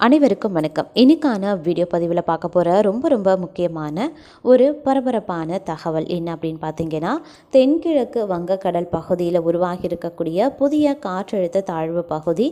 அனைவருக்கும் வணக்கம். இன்னைக்கான வீடியோ பதிவில் பார்க்க போகிற ரொம்ப ரொம்ப முக்கியமான ஒரு பரபரப்பான தகவல் என்ன அப்படின்னு பார்த்தீங்கன்னா தென்கிழக்கு வங்கக்கடல் பகுதியில் உருவாகி இருக்கக்கூடிய புதிய காற்றழுத்த தாழ்வு பகுதி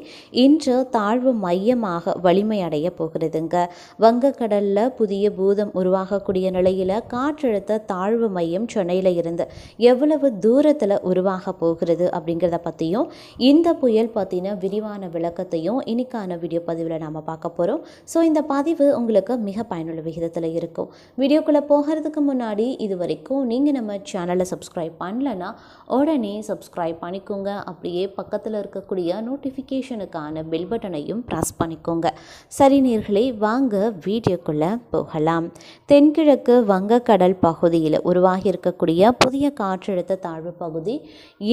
இன்று தாழ்வு மையமாக வலிமையடைய போகிறதுங்க. வங்கக்கடலில் புதிய பூதம் உருவாகக்கூடிய நிலையில் காற்றழுத்த தாழ்வு மையம் சென்னையில் இருந்து எவ்வளவு தூரத்தில் உருவாக போகிறது அப்படிங்கிறத பற்றியும் இந்த புயல் பற்றின விரிவான விளக்கத்தையும் இன்னைக்கான வீடியோ பதிவில் நாம் பார்க்க பார்க்க போகிறோம் ஸோ இந்த பதிவு உங்களுக்கு மிக பயனுள்ள விகிதத்தில் இருக்கும். வீடியோக்குள்ளே போகிறதுக்கு முன்னாடி இது வரைக்கும் நீங்கள் நம்ம சேனலை சப்ஸ்கிரைப் பண்ணலன்னா உடனே சப்ஸ்கிரைப் பண்ணிக்கோங்க. அப்படியே பக்கத்தில் இருக்கக்கூடிய நோட்டிஃபிகேஷனுக்கான பெல் பட்டனையும் ப்ரெஸ் பண்ணிக்கோங்க. சரி நேர்களே வாங்க வீடியோக்குள்ளே போகலாம். தென்கிழக்கு வங்கக்கடல் பகுதியில் உருவாகி இருக்கக்கூடிய புதிய காற்றழுத்த தாழ்வு பகுதி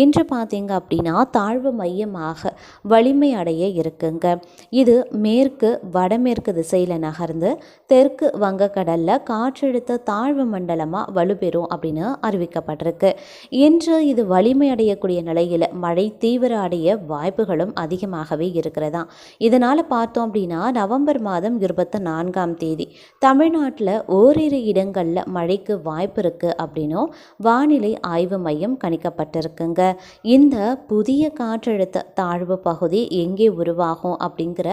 இன்று பார்த்தீங்க அப்படின்னா தாழ்வு மையமாக வலிமை அடைய இருக்குங்க. இது மேற்கு வடமேற்கு திசையில் நகர்ந்து தெற்கு வங்கக்கடலில் காற்றழுத்த தாழ்வு மண்டலமாக வலுப்பெறும் அப்படின்னு அறிவிக்கப்பட்டிருக்கு. இன்று இது வலிமையடையக்கூடிய நிலையில் மழை தீவிர அடைய வாய்ப்புகளும் அதிகமாகவே இருக்கிறதா? இதனால் பார்த்தோம் அப்படின்னா நவம்பர் மாதம் இருபத்தி நான்காம் தேதி தமிழ்நாட்டில் ஓரிரு இடங்களில் மழைக்கு வாய்ப்பு இருக்குது அப்படின்னும் வானிலை ஆய்வு மையம் கணிக்கப்பட்டிருக்குங்க. இந்த புதிய காற்றழுத்த தாழ்வு பகுதி எங்கே உருவாகும் அப்படிங்கிற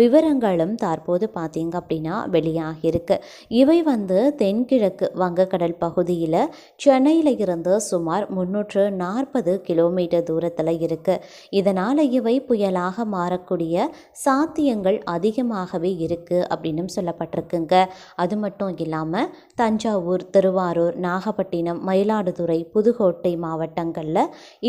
விவரங்கள் விவரங்களும் தற்போது பார்த்தீங்க அப்படின்னா வெளியாகியிருக்கு. இவை வந்து தென்கிழக்கு வங்கக்கடல் பகுதியில் சென்னையில் இருந்து சுமார் முன்னூற்று நாற்பது கிலோமீட்டர் தூரத்தில் இருக்குது இதனால் இவை புயலாக மாறக்கூடிய சாத்தியங்கள் அதிகமாகவே இருக்குது அப்படின்னும் சொல்லப்பட்டிருக்குங்க. அது மட்டும் இல்லாமல் தஞ்சாவூர் திருவாரூர் நாகப்பட்டினம் மயிலாடுதுறை புதுக்கோட்டை மாவட்டங்களில்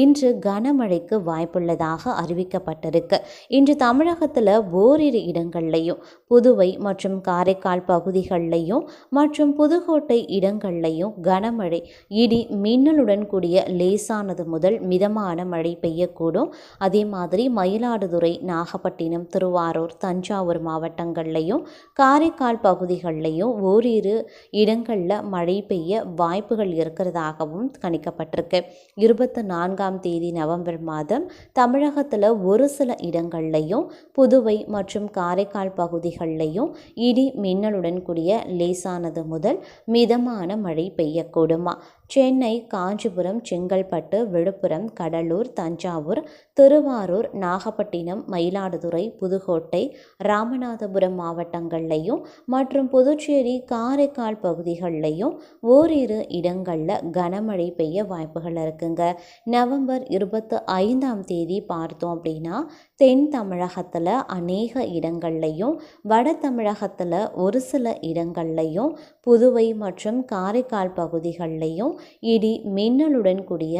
இன்று கனமழைக்கு வாய்ப்புள்ளதாக அறிவிக்கப்பட்டிருக்கு. இன்று தமிழகத்தில் ஓரிரு இடங்கள் இடங்கள்லையும் புதுவை மற்றும் காரைக்கால் பகுதிகள்லையும் மற்றும் புதுக்கோட்டை இடங்கள்லையும் கனமழை இடி மின்னலுடன் கூடிய லேசானது முதல் மிதமான மழை பெய்யக்கூடும். அதே மாதிரி மயிலாடுதுறை நாகப்பட்டினம் திருவாரூர் தஞ்சாவூர் மாவட்டங்கள்லையும் காரைக்கால் பகுதிகள்லையும் ஓரிரு இடங்களில் மழை பெய்ய வாய்ப்புகள் இருக்கிறதாகவும் கணிக்கப்பட்டிருக்கு. இருபத்தி நான்காம் தேதி நவம்பர் மாதம் தமிழகத்தில் ஒரு சில இடங்கள்லையும் புதுவை மற்றும் காரைக்கால் பகுதிகளிலையும் இடி மின்னலுடன் கூடிய லேசானது முதல் மிதமான மழை பெய்யக்கூடுமா? சென்னை காஞ்சிபுரம் செங்கல்பட்டு விழுப்புரம் கடலூர் தஞ்சாவூர் திருவாரூர் நாகப்பட்டினம் மயிலாடுதுறை புதுக்கோட்டை ராமநாதபுரம் மாவட்டங்கள்லையும் மற்றும் புதுச்சேரி காரைக்கால் பகுதிகளிலையும் ஓரிரு இடங்களில் கனமழை பெய்ய வாய்ப்புகள் இருக்குங்க. நவம்பர் இருபத்தி ஐந்தாம் தேதி பார்த்தோம் அப்படின்னா தென் தமிழகத்தில் அநேக இடங்கள்லையும் வட தமிழகத்தில் ஒரு சில இடங்கள்லையும் புதுவை மற்றும் காரைக்கால் பகுதிகளிலையும் இடி மின்னலுடன் கூடிய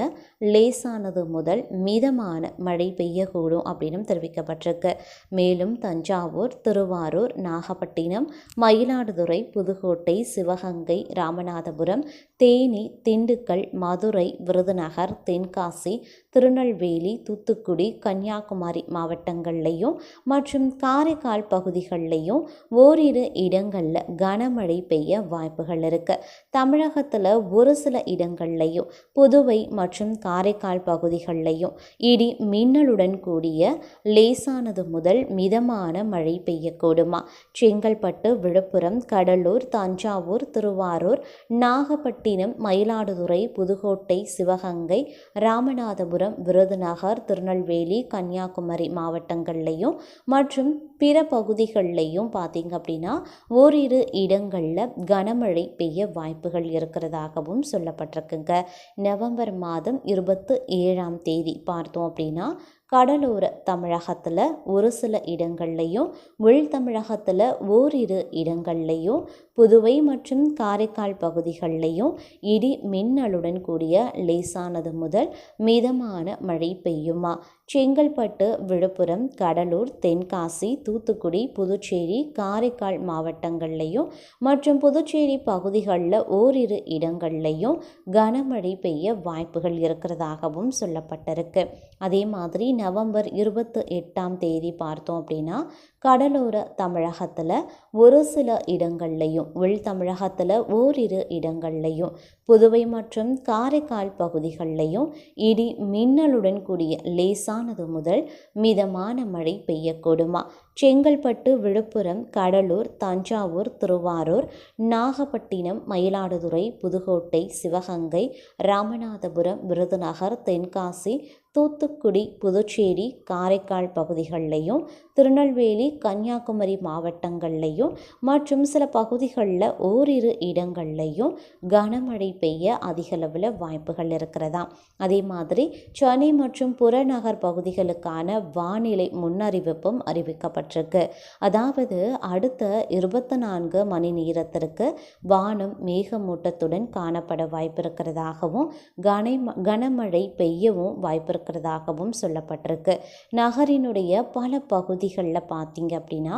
லேசானது முதல் மிதமான மழை பெய்யக்கூடும் அப்படின்னு தெரிவிக்கப்பட்டிருக்கு. மேலும் தஞ்சாவூர் திருவாரூர் நாகப்பட்டினம் மயிலாடுதுறை புதுக்கோட்டை சிவகங்கை ராமநாதபுரம் தேனி திண்டுக்கல் மதுரை விருதுநகர் தென்காசி திருநெல்வேலி தூத்துக்குடி கன்னியாகுமரி மாவட்டங்கள்லையும் மற்றும் காரைக்கால் பகுதிகள்லையும் ஓரிரு இடங்களில் கனமழை பெய்ய வாய்ப்புகள் இருக்குது தமிழகத்தில் ஒரு சில இடங்கள்லையும் புதுவை மற்றும் காரைக்கால் பகுதிகளிலையும். இடி மின்னலுடன் கூடிய லேசானது முதல் மிதமான மழை பெய்யக்கூடுமா? செங்கல்பட்டு விழுப்புரம் கடலூர் தஞ்சாவூர் திருவாரூர் நாகப்பட்டினம் மயிலாடுதுறை புதுக்கோட்டை சிவகங்கை ராமநாதபுரம் விருதுநகர் திருநெல்வேலி கன்னியாகுமரி மாவட்டங்கள்லையும் மற்றும் பிற பகுதிகளிலையும் பார்த்தீங்க அப்படின்னா ஓரிரு இடங்களில் கனமழை பெய்ய வாய்ப்புகள் இருக்கிறதாகவும் சொல்லப்பட்டிருக்குங்க நவம்பர் மாதம் இருபத்து ஏழாம் தேதி பார்த்தோம் அப்படின்னா கடலோர தமிழகத்தில் ஒரு சில இடங்கள்லையும் உள் தமிழகத்தில் ஓரிரு இடங்கள்லையும் புதுவை மற்றும் காரைக்கால் பகுதிகளிலையும் இடி மின்னலுடன் கூடிய லேசானது முதல் மிதமான மழை பெய்யுமா? செங்கல்பட்டு விழுப்புரம் கடலூர் தென்காசி தூத்துக்குடி புதுச்சேரி காரைக்கால் மாவட்டங்கள்லையும் மற்றும் புதுச்சேரி பகுதிகளில் ஓரிரு இடங்கள்லையும் கனமழை பெய்ய வாய்ப்புகள் இருக்கிறதாகவும் சொல்லப்பட்டிருக்கு. அதே மாதிரி நவம்பர் இருபத்தி எட்டாம் தேதி பார்த்தோம் அப்படின்னா கடலோர தமிழகத்தில் ஒரு சில இடங்கள்லையும் உள் தமிழகத்தில் ஓரிரு இடங்கள்லையும் புதுவை மற்றும் காரைக்கால் பகுதிகளிலையும் இடி மின்னலுடன் கூடிய லேசானது முதல் மிதமான மழை பெய்யக்கூடுமா? செங்கல்பட்டு விழுப்புரம் கடலூர் தஞ்சாவூர் திருவாரூர் நாகப்பட்டினம் மயிலாடுதுறை புதுக்கோட்டை சிவகங்கை ராமநாதபுரம் விருதுநகர் தென்காசி தூத்துக்குடி புதுச்சேரி காரைக்கால் பகுதிகளிலையும் திருநெல்வேலி கன்னியாகுமரி மாவட்டங்கள்லையும் மற்றும் சில பகுதிகளில் ஓரிரு இடங்கள்லையும் கனமழை பெய்ய அதிகளவில் வாய்ப்புகள் இருக்கிறதா? அதே மாதிரி சென்னை மற்றும் புறநகர் பகுதிகளுக்கான வானிலை முன்னறிவிப்பும் அறிவிக்கப்பட்டிருக்கு. அதாவது அடுத்த இருபத்தி நான்கு மணி நேரத்திற்கு வானம் மேகமூட்டத்துடன் காணப்பட வாய்ப்பு இருக்கிறதாகவும் கனை கனமழை பெய்யவும் வாய்ப்பு இருக்கிறதாகவும் சொல்லப்பட்டிருக்கு. நகரினுடைய பல பகுதிகளில் பார்த்தீங்க அப்படின்னா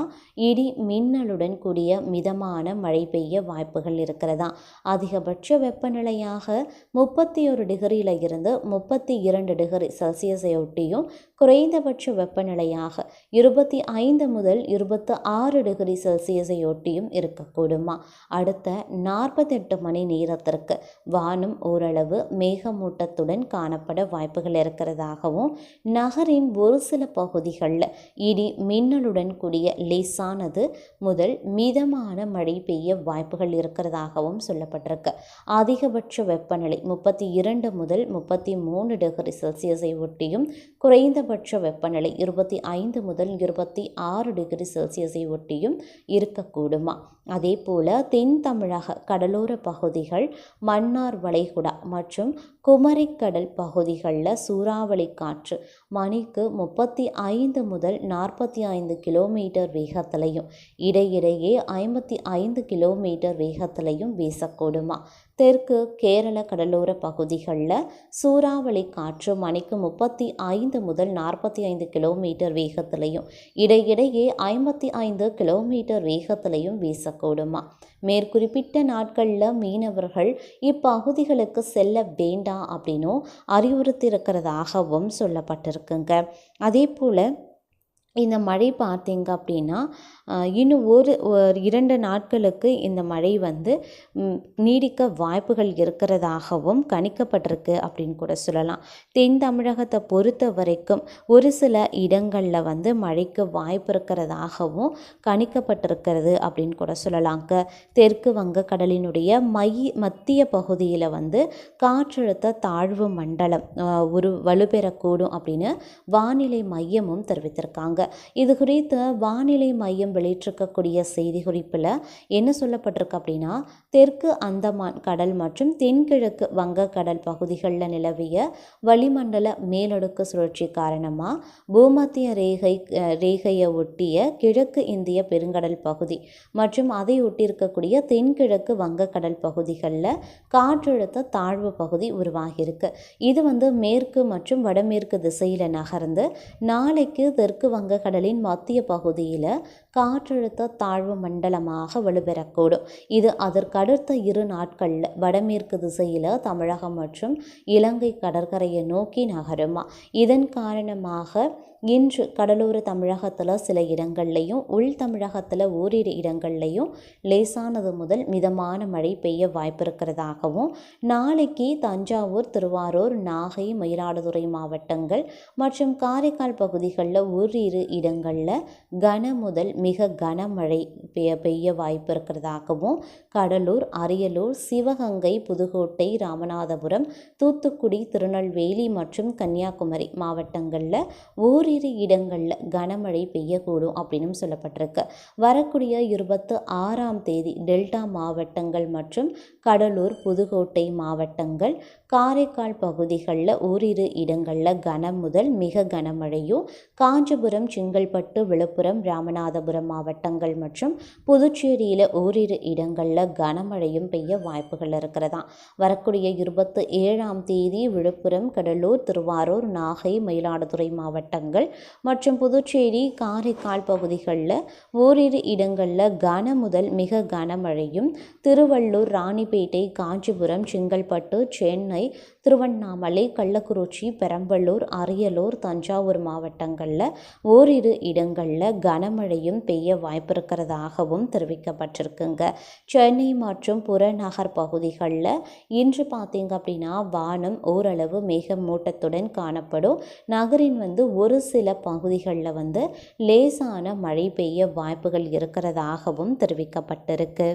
இடி மின்னலுடன் கூடிய மிதமான மழை பெய்ய வாய்ப்புகள் இருக்கிறதா? அதிகபட்ச வெப்ப வெப்பநிலையாக முப்பத்தி ஒரு டிகிரியில் இருந்து முப்பத்தி இரண்டு டிகிரி செல்சியஸை ஒட்டியும் குறைந்தபட்ச வெப்பநிலையாக இருபத்தி ஐந்து முதல் இருபத்தி ஆறு டிகிரி செல்சியஸை ஒட்டியும் இருக்கக்கூடுமா? அடுத்த நாற்பத்தெட்டு மணி நேரத்திற்கு வானம் ஓரளவு மேகமூட்டத்துடன் காணப்பட வாய்ப்புகள் இருக்கிறதாகவும் நகரின் ஒரு சில பகுதிகளில் இடி மின்னலுடன் கூடிய லேசானது முதல் மிதமான மழை பெய்ய வாய்ப்புகள் இருக்கிறதாகவும் சொல்லப்பட்டிருக்கு. அதிகபட்ச வெப்பநிலை முப்பத்தி இரண்டு முதல் முப்பத்தி மூணு டிகிரி செல்சியஸை ஒட்டியும் குறைந்தபட்ச வெப்பநிலை இருபத்தி ஐந்து முதல் இருபத்தி ஆறு டிகிரி செல்சியஸை ஒட்டியும் இருக்கக்கூடுமா? அதே போல தென் தமிழக கடலோர பகுதிகள் மன்னார் வளைகுடா மற்றும் குமரிக்கடல் பகுதிகளில் சூறாவளி காற்று மணிக்கு முப்பத்தி ஐந்து முதல் நாற்பத்தி ஐந்து கிலோமீட்டர் வேகத்திலையும் இடையிடையே ஐம்பத்தி ஐந்து கிலோமீட்டர் வேகத்திலையும் வீசக்கூடுமா? தெற்கு கேரள கடலோர பகுதிகளில் சூறாவளி காற்று மணிக்கு முப்பத்தி ஐந்து முதல் நாற்பத்தி ஐந்து கிலோமீட்டர் வேகத்திலையும் இடையிடையே ஐம்பத்தி ஐந்து கிலோமீட்டர் வேகத்திலையும் வீசக்கூடுமா. மேற்குறிப்பிட்ட நாட்களில் மீனவர்கள் இப்பகுதிகளுக்கு செல்ல வேண்டாம் அப்படின்னும் அறிவுறுத்தியிருக்கிறதாகவும் சொல்லப்பட்டிருக்குங்க. அதே போல் இந்த மழை பார்த்தீங்க அப்படின்னா இன்னும் ஒரு இரண்டு நாட்களுக்கு இந்த மழை வந்து நீடிக்க வாய்ப்புகள் இருக்கிறதாகவும் கணிக்கப்பட்டிருக்கு அப்படின்னு கூட சொல்லலாம். தென் தமிழகத்தை பொறுத்த வரைக்கும் ஒரு சில இடங்களில் வந்து மழைக்கு வாய்ப்பு இருக்கிறதாகவும் கணிக்கப்பட்டிருக்கிறது அப்படின்னு கூட சொல்லலாங்க தெற்கு வங்க கடலினுடைய மை மத்திய பகுதியில் வந்து காற்றழுத்த தாழ்வு மண்டலம் ஒரு வலுப்பெறக்கூடும் அப்படின்னு வானிலை மையமும் தெரிவித்திருக்காங்க. இது குறித்து வானிலை மையம் வெளியிட்டிருக்கக்கூடிய செய்தி குறிப்பில் என்ன சொல்லப்பட்டிருக்கு அப்படின்னா தெற்கு அந்தமான் கடல் மற்றும் தென்கிழக்கு வங்கக்கடல் பகுதிகளில் நிலவிய வளிமண்டல மேலடுக்கு சுழற்சி காரணமாக பூமத்திய ரேகை ரேகையை ஒட்டிய கிழக்கு இந்திய பெருங்கடல் பகுதி மற்றும் அதை ஒட்டியிருக்கக்கூடிய தென்கிழக்கு வங்கக்கடல் பகுதிகளில் காற்றழுத்த தாழ்வு பகுதி உருவாகியிருக்கு. இது வந்து மேற்கு மற்றும் வடமேற்கு திசையில் நகர்ந்து நாளைக்கு தெற்கு வங்க வங்கக்கடலின் மத்திய பகுதியில் காற்றழுத்த தாழ்வு மண்டலமாக வலுப்பெறக்கூடும் இது அதற்கடுத்த இரு நாட்களில் வடமேற்கு திசையில் தமிழகம் மற்றும் இலங்கை கடற்கரையை நோக்கி நகருமா? இதன் காரணமாக இன்று கடலோர தமிழகத்தில் சில இடங்கள்லையும் உள் தமிழகத்தில் ஓரிரு இடங்கள்லையும் லேசானது முதல் மிதமான மழை பெய்ய வாய்ப்பு இருக்கிறதாகவும் நாளைக்கு தஞ்சாவூர் திருவாரூர் நாகை மயிலாடுதுறை மாவட்டங்கள் மற்றும் காரைக்கால் பகுதிகளில் ஓரிரு இடங்களில் கன முதல் மிக கனமழை பெய்ய பெய்ய வாய்ப்பு இருக்கிறதாகவும் கடலூர் அரியலூர் சிவகங்கை புதுக்கோட்டை ராமநாதபுரம் தூத்துக்குடி திருநெல்வேலி மற்றும் கன்னியாகுமரி மாவட்டங்களில் ஓர் ஓரிரு இடங்களில் கனமழை பெய்யக்கூடும் அப்படின்னு சொல்லப்பட்டிருக்கு. வரக்கூடிய இருபத்து ஆறாம் தேதி டெல்டா மாவட்டங்கள் மற்றும் கடலூர் புதுக்கோட்டை மாவட்டங்கள் காரைக்கால் பகுதிகளில் ஓரிரு இடங்களில் கனம் முதல் மிக கனமழையும் காஞ்சிபுரம் செங்கல்பட்டு விழுப்புரம் ராமநாதபுரம் மாவட்டங்கள் மற்றும் புதுச்சேரியில் ஓரிரு இடங்களில் கனமழையும் பெய்ய வாய்ப்புகள் இருக்கிறதா வரக்கூடிய இருபத்து ஏழாம் தேதி விழுப்புரம் கடலூர் திருவாரூர் நாகை மயிலாடுதுறை மாவட்டங்கள் மற்றும் புதுச்சேரி காரைக்கால் பகுதிகளில் ஓரிரு இடங்களில் கன முதல் மிக கனமழையும் திருவள்ளூர் ராணிப்பேட்டை காஞ்சிபுரம் செங்கல்பட்டு சென்னை திருவண்ணாமலை கள்ளக்குறிச்சி பெரம்பலூர் அரியலூர் தஞ்சாவூர் மாவட்டங்களில் ஓரிரு இடங்களில் கனமழையும் பெய்ய வாய்ப்பு இருக்கிறதாகவும் தெரிவிக்கப்பட்டிருக்குங்க. சென்னை மற்றும் புறநகர் பகுதிகளில் இன்று பார்த்தீங்க அப்படின்னா வானம் ஓரளவு மேகமூட்டத்துடன் காணப்படும். நகரின் வந்து ஒரு சில பகுதிகளில் வந்து லேசான மழை பெய்ய வாய்ப்புகள் இருக்கிறதாகவும் தெரிவிக்கப்பட்டிருக்கு.